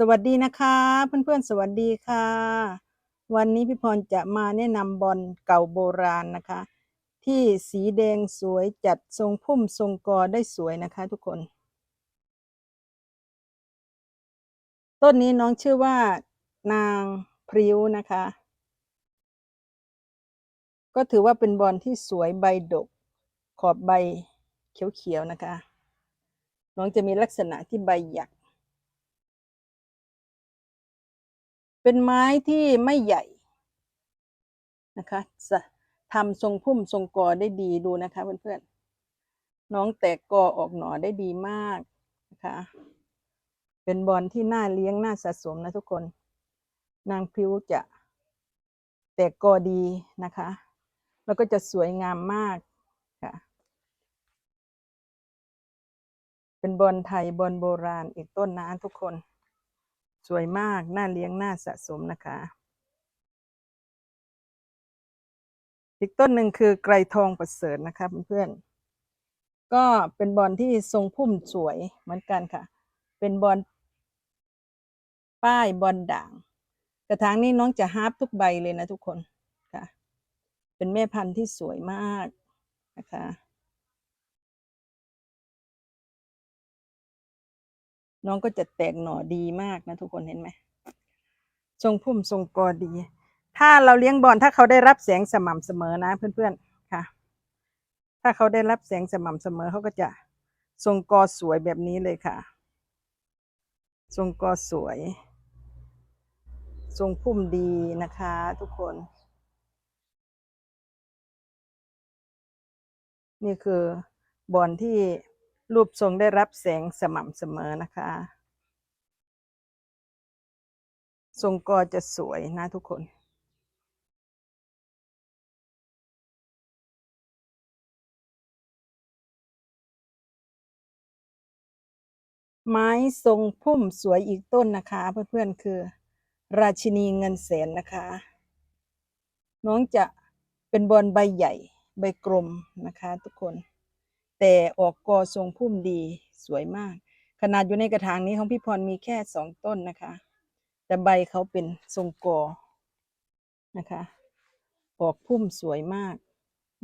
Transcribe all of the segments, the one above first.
สวัสดีนะคะ เพื่อนๆ สวัสดีค่ะ วันนี้พี่พรจะมาแนะนำบอลเก่าโบราณนะคะ ที่สีแดงสวยจัดทรงพุ่มทรงกอได้สวยนะคะทุกคน ต้นนี้น้องชื่อว่านางพริ้วนะคะ ก็ถือว่าเป็นบอลที่สวยใบดก ขอบใบเขียวๆนะคะ น้องจะมีลักษณะที่ใบหยัก เป็นไม้ที่ไม่ใหญ่นะคะจะทำทรงพุ่มทรงกอได้ดีดูนะคะเพื่อนๆน้องแตกกอออกหน่อได้ดีมากนะคะเป็นบอลที่น่าเลี้ยงน่าสะสมนะทุกคน นางพิ้วจะแตกกอดีนะคะ แล้วก็จะสวยงามมากค่ะ เป็นบอลไทยบอลโบราณอีกต้นนะทุกคน สวยมากน่าเลี้ยงน่าสะสมนะคะ อีกต้นหนึ่งคือไกรทองประเสริฐนะคะเพื่อนๆก็เป็นบอลที่ทรงพุ่มสวยเหมือนกันค่ะ เป็นบอลป้ายบอลด่าง กระถางนี้น้องจะฮาร์ปทุกใบเลยนะทุกคนค่ะ เป็นแม่พันธุ์ที่สวยมากนะคะ น้องก็จะแตกหน่อดีมากนะทุกคนเห็นไหมทรงพุ่มทรงกอดี ถ้าเราเลี้ยงบอลถ้าเขาได้รับแสงสม่ำเสมอนะเพื่อนๆค่ะ ถ้าเขาได้รับแสงสม่ำเสมอเขาก็จะทรงกอสวยแบบนี้เลยค่ะ ทรงกอสวย ทรงพุ่มดีนะคะ ทุกคน นี่คือบอลที่ รูปทรงได้รับแสงสม่ำเสมอนะคะ ทรงกอจะสวยนะทุกคน ไม้ทรงพุ่มสวยอีกต้นนะคะ เพื่อนๆคือ ราชินีเงินแสนนะคะ น้องจะเป็นบอลใบใหญ่ใบกลมนะคะทุกคน แต่ออกกอทรงพุ่มดีสวยมาก ขนาดอยู่ในกระถางนี้ของพี่พรมีแค่สองต้นนะคะ แต่ใบเขาเป็นทรงกอนะคะ ออกพุ่มสวยมาก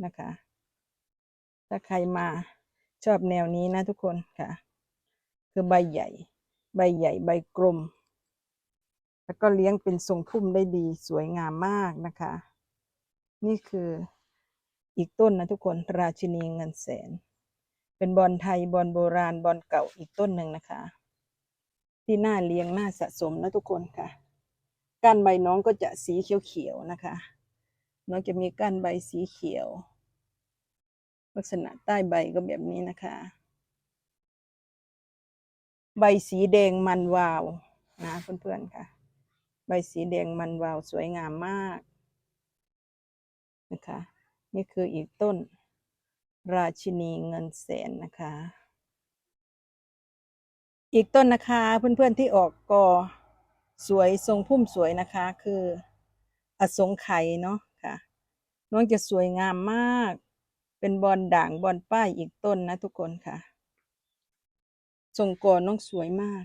นะคะ ถ้าใครมาชอบแนวนี้นะทุกคนค่ะ คือใบใหญ่ ใบใหญ่ใบกลม แล้วก็เลี้ยงเป็นทรงพุ่มได้ดีสวยงามมากนะคะ นี่คืออีกต้นนะทุกคนราชินีเงินแสน เป็นบอลไทยบอลโบราณบอลเก่าอีกต้นหนึ่งนะคะ ที่หน่าเลี้ยงหน่าสะสมนะทุกคนค่ะ ก้านใบน้องก็จะสีเขียวๆนะคะ น้องจะมีก้านใบสีเขียว ลักษณะใต้ใบก็แบบนี้นะคะ ใบสีแดงมันวาวนะเพื่อนๆค่ะ ใบสีแดงมันวาวสวยงามมากนะคะ นี่คืออีกต้น ราชินีเงินแสนนะคะ อีกต้นนะคะเพื่อนๆที่ออกกอสวยทรงพุ่มสวยนะคะ คืออสงไขยเนาะค่ะน้องจะสวยงามมาก เป็นบอลด่างบอลป้ายอีกต้นนะทุกคนค่ะ ทรงกอน้องสวยมาก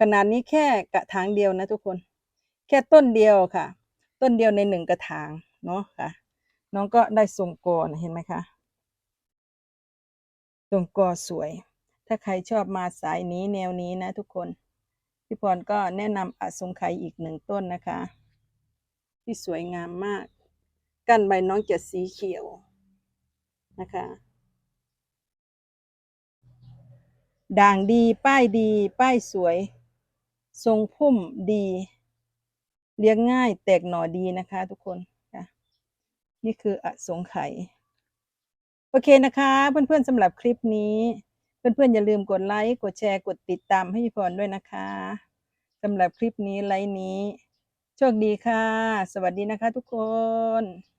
ขนาดนี้แค่กระถางเดียวนะทุกคน แค่ต้นเดียวค่ะ ต้นเดียวในหนึ่งกระถางเนาะค่ะ น้องก็ได้ทรงกอนะเห็นไหมคะ ทรงกอสวย ถ้าใครชอบมาสายนี้แนวนี้นะทุกคน พี่พรก็แนะนำอสงไขยอีกหนึ่งต้นนะคะ ที่สวยงามมากก้านใบน้องจะสีเขียวนะคะ ด่างดีป้ายดี ป้ายสวย ทรงพุ่มดี เลี้ยงง่ายแตกหน่อดีนะคะทุกคนนี่คืออสงไขย โอเคนะคะ เพื่อนๆสำหรับคลิปนี้ เพื่อนๆอย่าลืมกดไลค์กดแชร์กดติดตามให้พี่พรด้วยนะคะสำหรับคลิปนี้ไลค์นี้ โชคดีค่ะ สวัสดีนะคะทุกคน